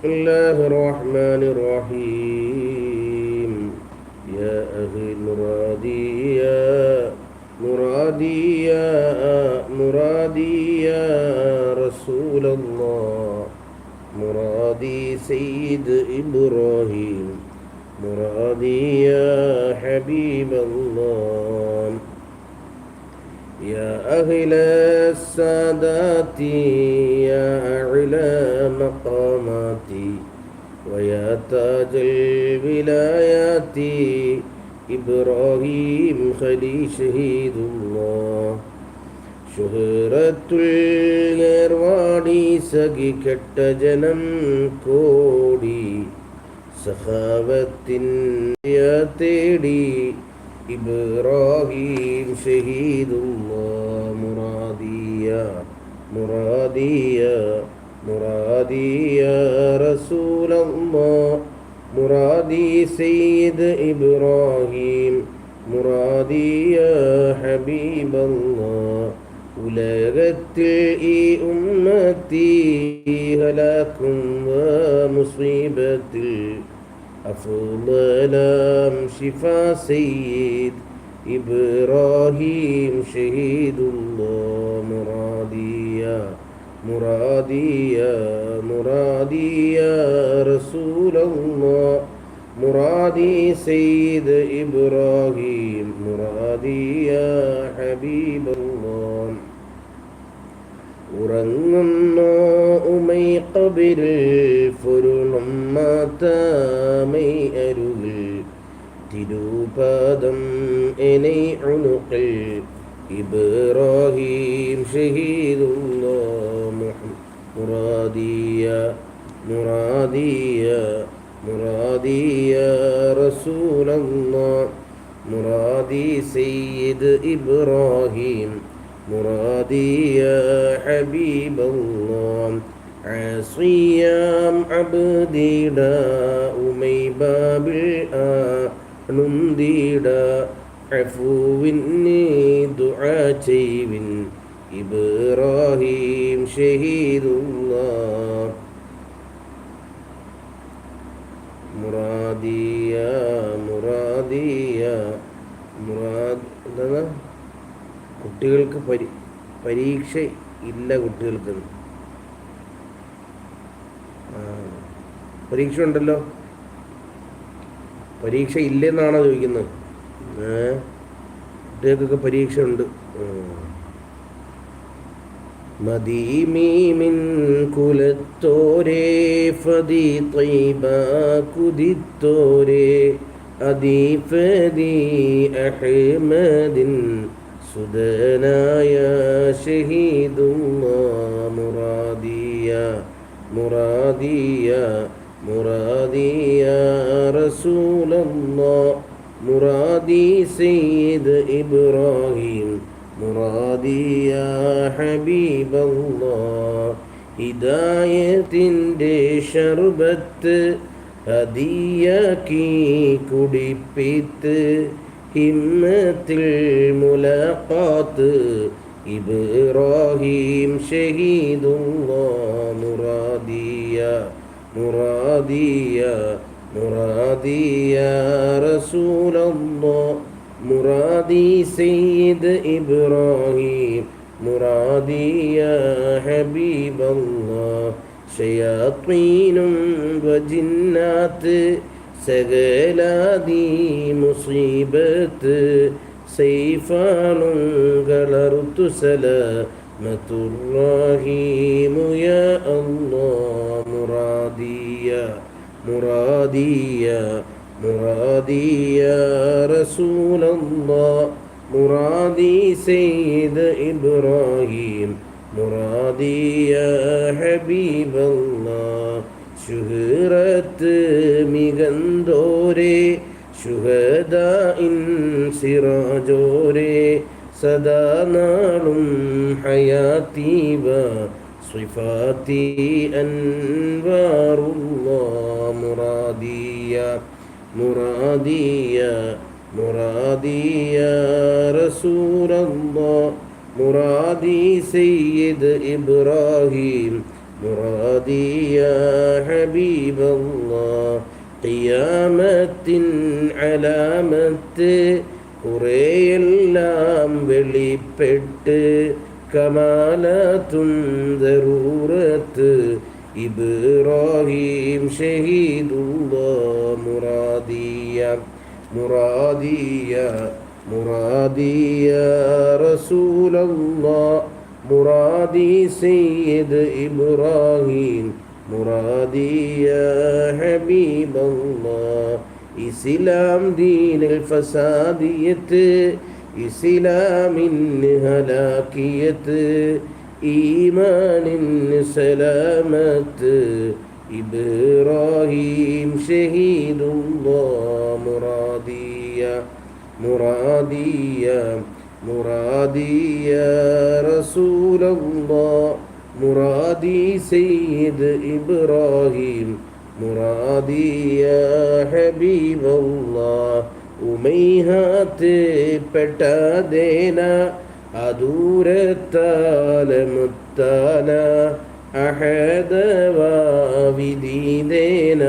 بسم الله الرحمن الرحيم. يا أهل مرادي يا مرادي يا مرادي يا رسول الله. مرادي سيد إبراهيم مرادي يا حبيب الله. يا أهل السادات يا أعلى مقاماتي ويا تاج الولايات إبراهيم خلي شهيد الله ഷുഹറത്തുൽ ഏർവാടി സഖിക്കട്ട ജനം കോടി സഹാവത്തിൻ തേടി ഇബ്രാഹിം ഷഹീദുള്ള മുറാദിയ മുറാദിയ മുറാദിയ റസൂലല്ല മുറാദി സയ്യിദ് ഇബ്രാഹിം മുറാദിയ ഹബീബല്ലാ ഉലകത്തിൽ ഈ ഉമ്മത്തി ഹലാക്കും മുസീബത്തിൽ അഫുലം ഷിഫ സയ്യിദ് ഇബ്രാഹിം ഷഹീദുള്ള മുറാദിയ മുറാദിയ മുറാദിയ റസൂലല്ലാ മുറാദി സയ്യിദ് ഇബ്രാഹിം മുറാദിയ ഹബീബല്ലാഹ് ഉറങ്ങുന്നു ഉമൈ കബിരിൽ ഫുരുണം മാതാമൈ അരുകിൽ തിരുപാദം എനെ ഉണുക്കിൽ ഇബ്രാഹീം ഷഹീദുള്ള മുറാദിയ മുറാദിയ മുറാദിയ റസൂലല്ലാ. മുറാദി സയ്യിദ് ഇബ്രാഹീം. മുറാദിയ ഹബീബല്ലാ. ആസിയാം അബ്ദീട ഉമൈബാബിൽ ആണുന്തീട അഫൂവിന് ദുആ ചെയ്വിൻ ഇബ്രാഹിം ഷഹീദുല്ലാ മുറാദിയ മുറാദിയ മുറാദ് കുട്ടികൾക്ക് കുട്ടികൾക്ക് പരീക്ഷ ഇല്ല കുട്ടികൾക്ക്. പരീക്ഷ ഉണ്ടല്ലോ പരീക്ഷ ഇല്ലെന്നാണോ ചോദിക്കുന്നത്? കുട്ടികൾക്കൊക്കെ പരീക്ഷ ഉണ്ട് മദീമീമിൻ കുലത്തോരേ ഫതി തൈബ കുതിത്തോരേ അദീഫതി അഹ്മദിൻ സുദനായ ഷഹീദുള്ള മുറാദിയ മുറാദിയ മുറാദിയ റസൂലല്ല. മുറാദി സയ്യിദ് ഇബ്രാഹിം. മുറാദി ഹബീബല്ല. ഹിദായത്തിന്റെ ഷർബത്ത് ഹദിയാക്കി കുടിപ്പിത്ത് ഹിമ്മത്തിൽ മുലപ്പാത്ത് ഇബ്രാഹിം ഷഹീദുള്ള മുറാദിയ മുറാദിയ മുറാദിയ റസൂലല്ല മുറാദി സയ്യിദ് ഇബ്രാഹിം മുറാദിയ ഹബീബല്ല ഷയാത്മീനും വജിന്നാത്ത് സകലാദി മുസീബത്ത് സൈഫാണും കളറുത്തു മുറാദിയ മുറാദിയ മുറാദിയ റസൂലല്ലാ. മുറാദി സയ്യിദ് ഇബ്രാഹിം മുറാദിയ ഹബീബല്ലാ. ഷുഹറത്ത് മികന്തോരേ ശുഹദ ഇൻ സിറാജോരേ. സദാ നാളും ഹയാത്തീവ صفاتي أنوار الله مرادية مرادية مرادية رسول الله مرادي سيد إبراهيم مرادي يا حبيب الله كمالاتٌ ضرورة. إبراهيم شهيد الله مراديا مراديا مرادي يا رسول الله. مرادي سيد إبراهيم مرادي يا حبيب الله. إسلام دين الفسادية ഇസ്ലാമിന് ഹലാക്കിയത്ത് ഈമാനിന് സലാമത്ത് ഇബ്രാഹിം ഷഹീദുല്ലാ മുറാദിയ മുറാദിയ മുറാദിയ റസൂലല്ലാ മുറാദി സയ്യിദ് ഇബ്രാഹിം മുറാദിയ ഹബീബല്ലാ ഉമൈഹാത്ത് പെട്ടതേന അദൂരത്താല മുത്താല അഹദവാവിദീദേന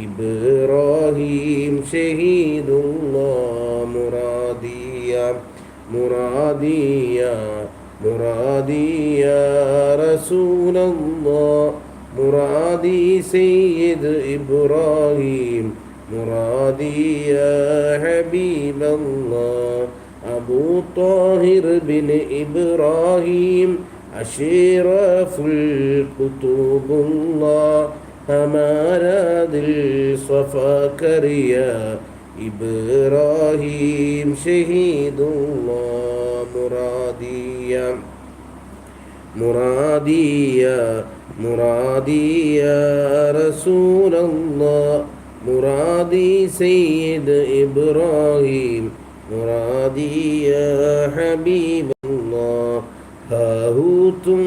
ഇബ്രാഹിം ഷഹീദുള്ള മുറാദിയ മുറാദിയ മുറാദിയ റസൂലല്ലാ മുറാദി സയ്യിദ് ഇബ്രാഹിം مرادي يا حبيب الله أبو طاهر بن إبراهيم أشرف الكتب الله हमारा दिल सफा करिया इब्राहिम शहीदुल्लाह मुरादिया मुरादिया मुरादिया रसूल अल्लाह മുറാദി സയ്യിദ് ഇബ്രാഹിം മുറാദി ഹബീബ് ഹാഹൂത്തും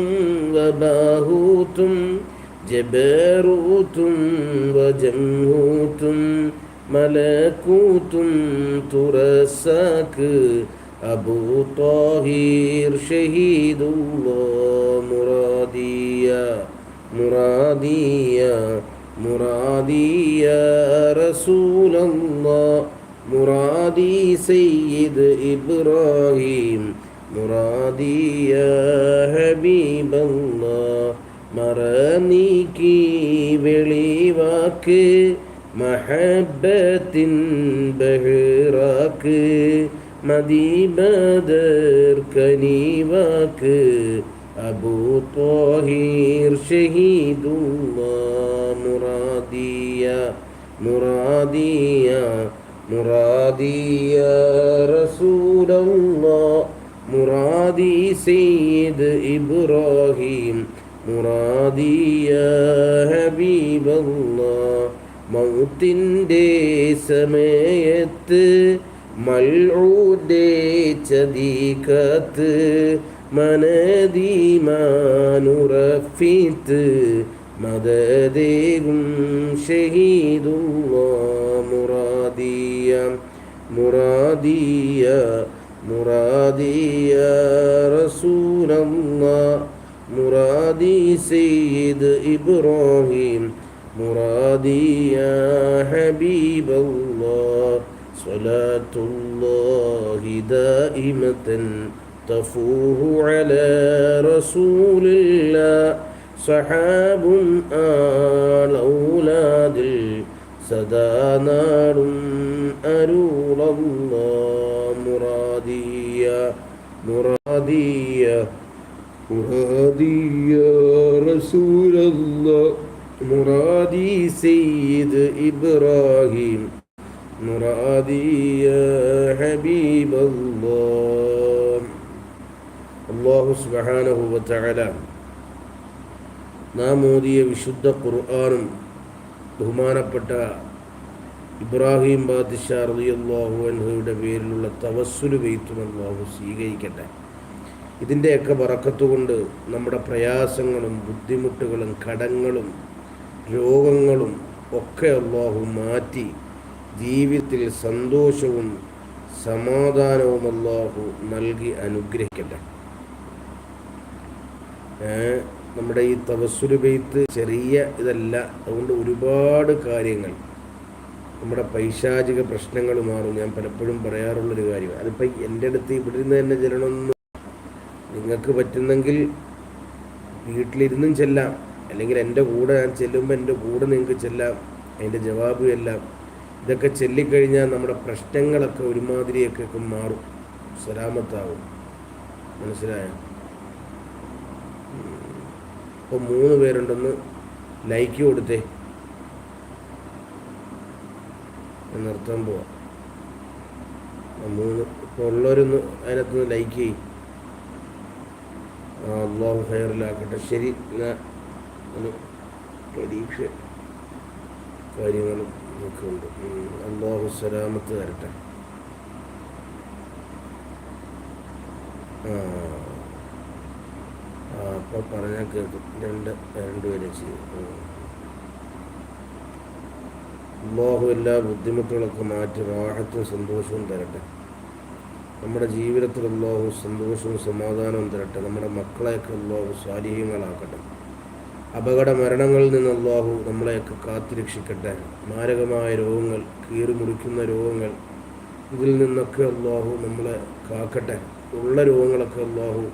വബാഹൂത്തും ജബേറൂത്തും വജംഹൂത്തും മലക്കൂത്തും തുറസാക്ക് അബൂ താഹിർ ഷഹീദുള്ള മുറാദിയ മുറാദിയ മുറാദി റസൂലല്ലാ മുറാദി സയ്യിദ് ഇബ്രാഹിം മുറാദി ഹബീബല്ലാ മറ നീക്കി വെളിവാക്ക് മഹബത്തിൻ ബഹ്റാക്ക് മദീബദർ കനീവാക്ക് അബൂ طاهر شهيد الله مراديا مراديا مراديا رسول الله مرادي سيد إبراهيم مراديا حبيب الله മൗത്തിൻ്റെ സമയത്ത് മൽഊദേ ചതിക്കത്ത് മനദീമാനുറഫിത്ത് മദദേകും ഷഹീദുള്ള മുറാദിയ മുറാദിയ മുറാദിയ റസൂലമ്മ മുറാദി സയ്യിദ് ഇബ്രാഹിം മുറാദിയ ഹബീബല്ലാ സ്വലാത്തുല്ലാഹി ദായിമത്തൻ تفوه على رسول الله. صحاب آل أولاد سدى نار أرول الله مرادية. مرادية. مرادي يا رسول الله. مرادي سيد إبراهيم. مرادي يا حبيب الله. അള്ളാഹു സുബ്ഹാനഹു വതആല നാം ഓതിയ വിശുദ്ധ ഖുർആാനും ബഹുമാനപ്പെട്ട ഇബ്രാഹിം ബാദിഷാ റളിയല്ലാഹു അൻഹുയുടെ പേരിലുള്ള തവസ്സുൽ വെയ്ത്തും അള്ളാഹു സ്വീകരിക്കട്ടെ. ഇതിന്റെയൊക്കെ വറക്കത്തുകൊണ്ട് നമ്മുടെ പ്രയാസങ്ങളും ബുദ്ധിമുട്ടുകളും കടങ്ങളും രോഗങ്ങളും ഒക്കെ അള്ളാഹു മാറ്റി ജീവിതത്തിൽ സന്തോഷവും സമാധാനവും അള്ളാഹു നൽകി അനുഗ്രഹിക്കട്ടെ. നമ്മുടെ ഈ തവസ്സുൽ ബെയ്ത്ത് ചെറിയ ഇതല്ല. അതുകൊണ്ട് ഒരുപാട് കാര്യങ്ങൾ നമ്മുടെ പൈശാചിക പ്രശ്നങ്ങൾ മാറും. ഞാൻ പലപ്പോഴും പറയാറുള്ളൊരു കാര്യം അതിപ്പോൾ എന്റെ അടുത്ത് ഇവിടെ നിന്ന് തന്നെ ചെല്ലണമെന്ന് നിങ്ങൾക്ക് പറ്റുന്നെങ്കിൽ വീട്ടിലിരുന്നും ചെല്ലാം. അല്ലെങ്കിൽ എന്റെ കൂടെ ഞാൻ ചെല്ലുമ്പോൾ എന്റെ കൂടെ നിങ്ങൾക്ക് ചെല്ലാം. അതിന്റെ ജവാബും എല്ലാം. ഇതൊക്കെ ചെല്ലിക്കഴിഞ്ഞാൽ നമ്മുടെ പ്രശ്നങ്ങളൊക്കെ ഒരുമാതിരിയൊക്കെ മാറും. സലാമത്താവും. മനസ്സിലായോ? ഇപ്പോൾ മൂന്ന് പേരുണ്ടെന്ന് ലൈക്ക് കൊടുത്തേ. എന്നർത്ഥം പോവാം. മൂന്ന് ഇപ്പോൾ ഉള്ളവരൊന്ന് അതിനകത്തുനിന്ന് ലൈക്ക് ചെയ്യും. അള്ളാഹു ഹയറിലാക്കട്ടെ ശരി ഒന്ന് പരീക്ഷ കാര്യങ്ങളും ഒക്കെ ഉണ്ട്. അള്ളാഹു സലാമത്ത് തരട്ടെ. ആ. അപ്പോൾ പറഞ്ഞാൽ കേൾക്കും രണ്ട് രണ്ടുപേരും ചെയ്യും. അള്ളാഹു എല്ലാ ബുദ്ധിമുട്ടുകളൊക്കെ മാറ്റി റാഹത്തും സന്തോഷവും തരട്ടെ. നമ്മുടെ ജീവിതത്തിൽ അള്ളാഹു സന്തോഷവും സമാധാനവും തരട്ടെ. നമ്മുടെ മക്കളെയൊക്കെ അള്ളാഹു സ്വാധീനങ്ങളാക്കട്ടെ അപകട മരണങ്ങളിൽ നിന്ന് അള്ളാഹു നമ്മളെയൊക്കെ കാത്തുരക്ഷിക്കട്ടെ. മാരകമായ രോഗങ്ങൾ കീറിമുറിക്കുന്ന രോഗങ്ങൾ ഇതിൽ നിന്നൊക്കെ അള്ളാഹു നമ്മളെ കാക്കട്ടെ. ഉള്ള രോഗങ്ങളൊക്കെ അള്ളാഹു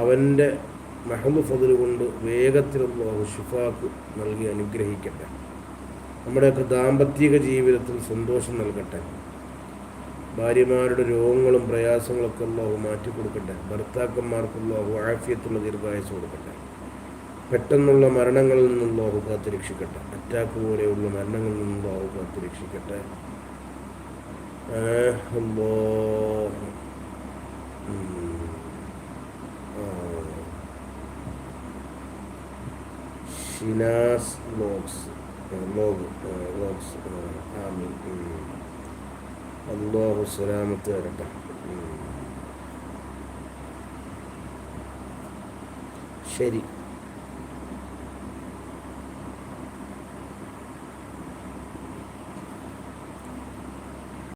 അവന്റെ മെഹബ് ഫതിൽ കൊണ്ട് വേഗത്തിൽ അള്ളാഹു ഷിഫാക്ക് നൽകി അനുഗ്രഹിക്കട്ടെ. നമ്മുടെയൊക്കെ ദാമ്പത്തിക ജീവിതത്തിൽ സന്തോഷം നൽകട്ടെ. ഭാര്യമാരുടെ രോഗങ്ങളും പ്രയാസങ്ങളൊക്കെ അള്ളാഹു മാറ്റി കൊടുക്കട്ടെ ഭർത്താക്കന്മാർക്ക് അള്ളാഹു ആഫിയത്തുള്ള കൊടുക്കട്ടെ. പെട്ടെന്നുള്ള മരണങ്ങളിൽ നിന്നും അള്ളാഹു കാത്തു രക്ഷിക്കട്ടെ അറ്റാക്ക് പോലെയുള്ള മരണങ്ങളിൽ നിന്നും അള്ളാഹു കാത്തു രക്ഷിക്കട്ടെ ആ, شيناس لوبس لوب لوبس آمين الله سلامة ورحمة ശരി